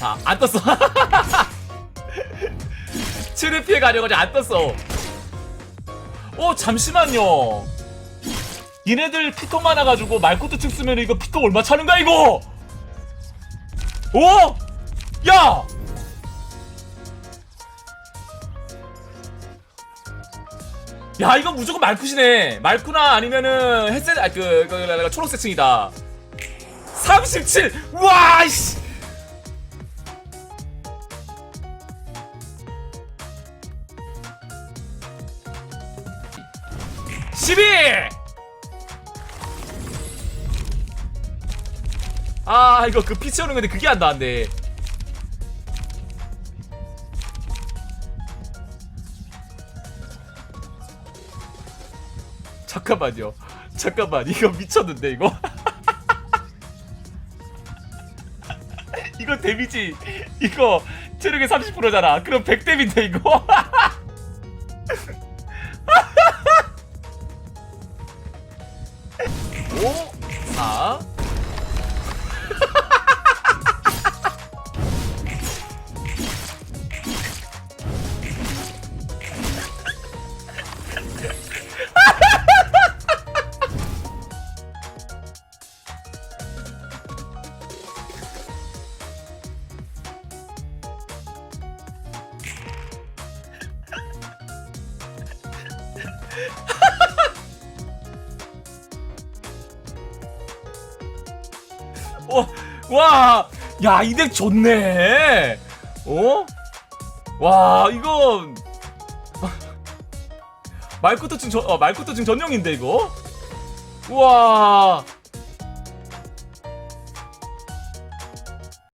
자, 안 떴어. 7회 피해 가려고 안 떴어. 어, 잠시만요. 얘네들 피통 많아가지고 말코트 층 쓰면 이거 피통 얼마 차는 거야, 이거? 오! 야! 야, 이건 무조건 말쿠시네. 말쿠나 아니면은 햇셋, 아, 그, 그, 그, 그 초록색 층이다. 37! 와, 씨! 십이! 아 이거 그 피치 오는 건데 그게 안 나왔네. 잠깐만요. 잠깐만 이거 미쳤는데 이거? 이거 데미지 이거 체력의 30%잖아. 그럼 100데미인데 이거 5 4 와, 야, 이 덱 좋네. 어? 와, 이거 말코트층 전, 어, 말코트층 전용인데 이거? 우와,